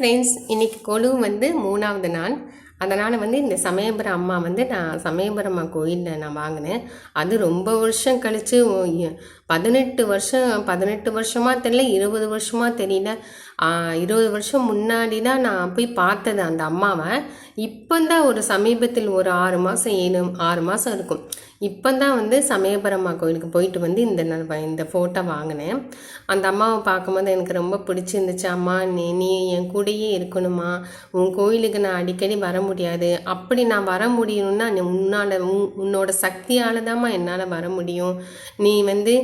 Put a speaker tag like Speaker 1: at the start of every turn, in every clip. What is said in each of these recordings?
Speaker 1: Friends இன்றைக்கி கொலு வந்து மூணாவது நாள். அதனால் வந்து இந்த சமயபுரம் அம்மா வந்து நான் சமயபுரம் அம்மா கோயிலில் நான் வாங்கினேன். அது ரொம்ப வருஷம் கழித்து பதினெட்டு வருஷம் பதினெட்டு வருஷமாக தெரியல இருபது வருஷமாக தெரியல. இருபது வருஷம் முன்னாடி தான் நான் போய் பார்த்தது அந்த அம்மாவை. இப்போ தான் ஒரு சமீபத்தில் ஒரு ஆறு மாதம் ஏழு ஆறு மாதம் இருக்கும். இப்போ தான் வந்து சமயபுரம்மா கோயிலுக்கு போயிட்டு வந்து இந்த இந்த ஃபோட்டோ வாங்கினேன். அந்த அம்மாவை பார்க்கும்போது எனக்கு ரொம்ப பிடிச்சிருந்துச்சு. அம்மா நீ நீ என் கூடயே இருக்கணுமா? உன் கோயிலுக்கு நான் அடிக்கடி வர முடியாது. அப்படி நான் வர முடியணும்னா நீ உன்னால் உன் உன்னோட சக்தியால் தான்மா என்னால் வர முடியும். நீ வந்து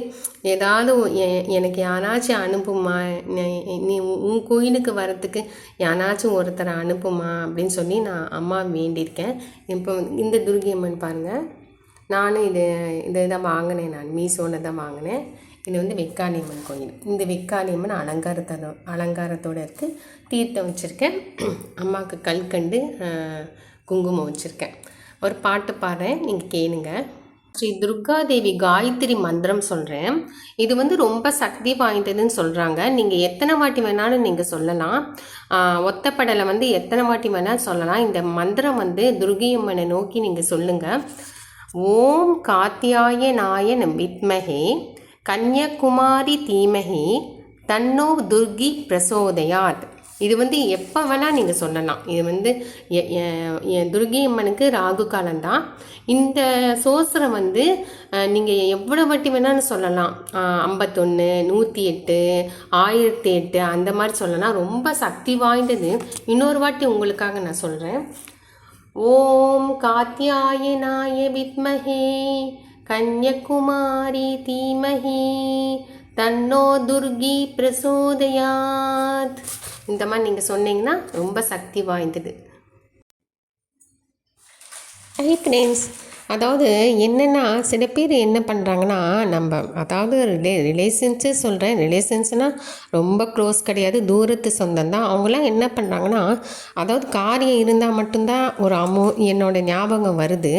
Speaker 1: ஏதாவது எ- எனக்கு யாராச்சும் அனுப்புமா? நீ- நீ உன் கோயிலுக்கு வரத்துக்கு யாராச்சும் ஒருத்தரை அனுப்புமா? அப்படின்னு சொல்லி நான் அம்மா வேண்டியிருக்கேன். இப்போ இந்த துர்கி அம்மன் பாருங்கள் நானும் இது இதை தான் வாங்கினேன் நான். மீஷோவில் தான் வாங்கினேன். இது வந்து வெக்காளியம்மன் கோயில். இந்த வெக்காளியம்மன் அலங்காரத்தோட அலங்காரத்தோடு இருக்குது தீர்த்தம் வச்சுருக்கேன். அம்மாவுக்கு கல்கண்டு குங்குமம் வச்சுருக்கேன். ஒரு பாட்டு பாடுறேன். நீங்கள் கேளுங்கள் ஸ்ரீ துர்காதேவி காயத்ரி மந்திரம் சொல்கிறேன் இது வந்து ரொம்ப சக்தி வாய்ந்ததுன்னு சொல்கிறாங்க நீங்கள் எத்தனை வாட்டி வேணாலும் நீங்கள் சொல்லலாம். ஒத்தப்படலை வந்து எத்தனை வாட்டி வேணாலும் சொல்லலாம். இந்த மந்திரம் வந்து துர்கியம்மனை நோக்கி நீங்கள் சொல்லுங்கள் ஓம் காத்தியாய நாயன் வித்மகே கன்யாகுமாரி தீமகி தன்னோ துர்கி பிரசோதயாத். இது வந்து எப்போ வேணால் நீங்கள் சொல்லலாம். இது வந்து எ- துர்கி அம்மனுக்கு ராகு காலம்தான். இந்த சோசரம் வந்து நீங்கள் எவ்வளோ வாட்டி வேணாலும் சொல்லலாம். ஐம்பத்தொன்று நூற்றி எட்டு ஆயிரத்தி எட்டு அந்த மாதிரி சொல்லலாம். ரொம்ப சக்தி வாய்ந்தது. இன்னொரு வாட்டி உங்களுக்காக நான் சொல்கிறேன் ஓம் காத்தியாயனாய வித்மஹே கன்யகுமாரி தீமஹே தன்னோ துர்கி பிரசோதயாத். இந்த மாதிரி நீங்கள் சொன்னீங்கன்னா ரொம்ப சக்தி வாய்ந்தது. ஹை ஃப்ரெண்ட்ஸ் அதாவது என்னென்னா சில பேர் என்ன பண்ணுறாங்கன்னா நம்ம அதாவது ரிலே ரிலேஷன்ஸே சொல்கிறேன் ரிலேஷன்ஸ்னால் ரொம்ப க்ளோஸ் கிடையாது. தூரத்து சொந்தம் தான். அவங்களாம் என்ன பண்ணுறாங்கன்னா அதாவது காரியம் இருந்தால் மட்டும்தான் ஒரு அமோ என்னோடய ஞாபகம் வருது.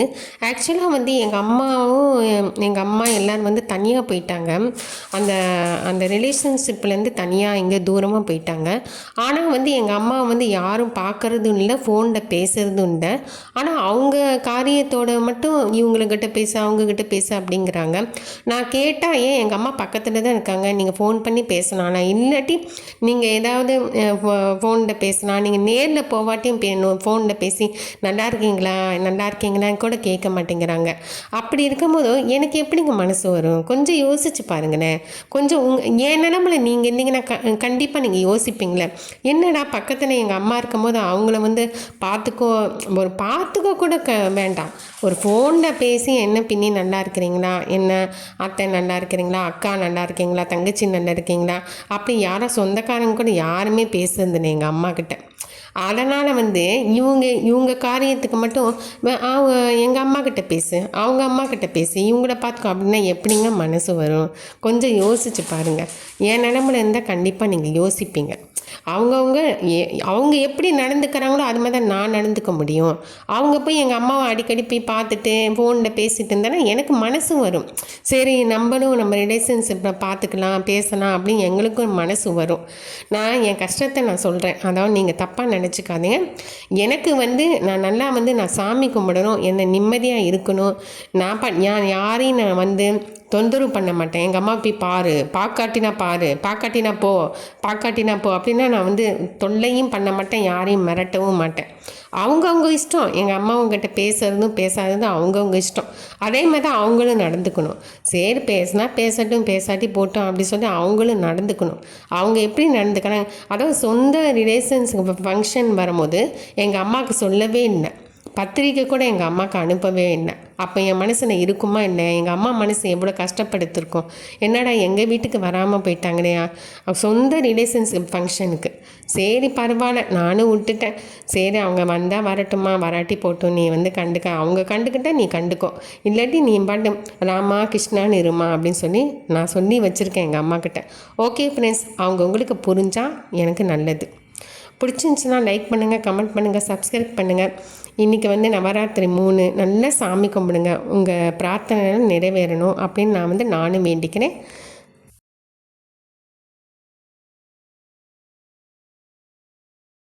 Speaker 1: ஆக்சுவலாக வந்து எங்கள் அம்மாவும் எங்கள் அம்மா எல்லோரும் வந்து தனியாக போயிட்டாங்க. அந்த அந்த ரிலேஷன்ஷிப்லேருந்து தனியாக இங்கே தூரமாக போயிட்டாங்க. ஆனால் வந்து எங்கள் அம்மா வந்து யாரும் பார்க்கறதும் இல்லை ஃபோனில் பேசுகிறதும் இல்லை. ஆனால் அவங்க காரியத்தோட மட்டும் இவங்கக்கிட்ட பேச அவங்கக்கிட்ட பேச அப்படிங்கிறாங்க. நான் கேட்டால் ஏன் எங்கள் அம்மா பக்கத்தில் தான் இருக்காங்க? நீங்கள் ஃபோன் பண்ணி பேசலாம் நான் இல்லாட்டி நீங்கள் ஏதாவது ஃபோனில் பேசலாம் நீங்கள் நேரில் போவாட்டியும் பே ஃபோனில் பேசி நல்லா இருக்கீங்களா? நல்லா இருக்கீங்களான்னு கூட கேட்க மாட்டேங்கிறாங்க. அப்படி இருக்கும்போது எனக்கு எப்படிங்க மனசு வரும்? கொஞ்சம் யோசிச்சு பாருங்களேன். கொஞ்சம் உங் என் நிலமையில நீங்கள் இருந்தீங்கன்னா க கண்டிப்பாக நீங்கள் யோசிப்பீங்களே. என்னடா பக்கத்தில் எங்கள் அம்மா இருக்கும்போது அவங்கள வந்து பார்த்துக்கோ ஒரு பார்த்துக்கோ கூட க வேண்டாம். ஒரு ஃபோன் ஃபோனில் பேசி என்ன பின்னி நல்லா இருக்கிறீங்களா? என்ன அத்தை நல்லா இருக்கிறீங்களா? அக்கா நல்லா இருக்கீங்களா? தங்கச்சி நல்லா இருக்கீங்களா? அப்படி யாரும் சொந்தக்காரங்க கூட யாருமே பேசுறது இல்லை எங்கள் அம்மா கிட்ட. அதனால் வந்து இவங்க இவங்க காரியத்துக்கு மட்டும் அவங்க எங்கள் அம்மா கிட்ட பேசு. அவங்க அம்மா கிட்ட பேசு. இவங்கள பார்த்துக்கோ அப்படின்னா எப்படிங்க மனசு வரும்? கொஞ்சம் யோசிச்சு பாருங்கள் என் நிலமல இருந்தால் கண்டிப்பாக நீங்கள் யோசிப்பீங்க. அவங்கவுங்க எ- அவங்க எப்படி நடந்துக்கிறாங்களோ அது மாதிரி தான் நான் நடந்துக்க முடியும். அவங்க போய் எங்கள் அம்மாவை அடிக்கடி போய் பார்த்துட்டு ஃபோனில் பேசிட்டு இருந்தேன்னா எனக்கு மனசு வரும். சரி நம்மளும் நம்ம ரிலேஷன்ஷிப்பை பார்த்துக்கலாம் பேசலாம் அப்படின்னு எங்களுக்கும் மனசு வரும். நான் என் கஷ்டத்தை நான் சொல்கிறேன் அதாவது நீங்கள் தப்பாக நினச்சிக்காதீங்க. எனக்கு வந்து நான் நல்லா வந்து நான் சாமி கும்பிடணும் என்னை நிம்மதியாக இருக்கணும். நான் ப நான் யாரையும் நான் வந்து தொந்தரவு பண்ண மாட்டேன். எங்கள் அம்மா போய் பாரு. பார்க்காட்டினா பாரு. பார்க்காட்டினா போ. பார்க்காட்டினா போ. அப்படின்னா நான் வந்து தொல்லையும் பண்ண மாட்டேன். யாரையும் மிரட்டவும் மாட்டேன். அவங்கவுங்க இஷ்டம். எங்கள் அம்மாவங்கிட்ட பேசுறதும் பேசாததும் அவங்கவுங்க இஷ்டம். அதே மாதிரி தான் அவங்களும் நடந்துக்கணும். சரி பேசுனா பேசட்டும் பேசாட்டி போட்டோம் அப்படி சொல்லி அவங்களும் நடந்துக்கணும். அவங்க எப்படி நடந்துக்கிறாங்க அதாவது சொந்த ரிலேஷன்ஸ் ஃபங்க்ஷன் வரும்போது எங்கள் அம்மாவுக்கு சொல்லவே இல்லை. பத்திரிக்கை கூட எங்கள் அம்மாவுக்கு அனுப்பவே இல்லை. அப்போ என் மனசில் இருக்குமா இல்லை? எங்கள் அம்மா மனசு எவ்வளோ கஷ்டப்படுத்திருக்கோம்? என்னடா எங்கள் வீட்டுக்கு வராமல் போயிட்டாங்களே? சொந்த ரிலேஷன்ஷிப் ஃபங்க்ஷனுக்கு சரி பரவாயில்ல. நானும் விட்டுட்டேன். சரி அவங்க வந்தால் வரட்டுமா வராட்டி போட்டும். நீ வந்து கண்டுக்க. அவங்க கண்டுக்கிட்ட நீ கண்டுக்கோ. இல்லாட்டி நீ பாட்டு ராமா கிருஷ்ணான்னு இருமா அப்படின்னு சொல்லி நான் சொல்லி வச்சுருக்கேன் எங்கள் அம்மாக்கிட்ட ஓகே ஃப்ரெண்ட்ஸ் அவங்க உங்களுக்கு புரிஞ்சால் எனக்கு நல்லது. பிடிச்சிருந்துச்சுன்னா லைக் பண்ணுங்கள் கமெண்ட் பண்ணுங்கள் சப்ஸ்கிரைப் பண்ணுங்கள் இன்றைக்கி வந்து நவராத்திரி மூணு. நல்லா சாமி கும்பிடுங்க. உங்கள் பிரார்த்தனை நிறைவேறணும் அப்படின்னு நான் வந்து நானும் வேண்டிக்கிறேன்.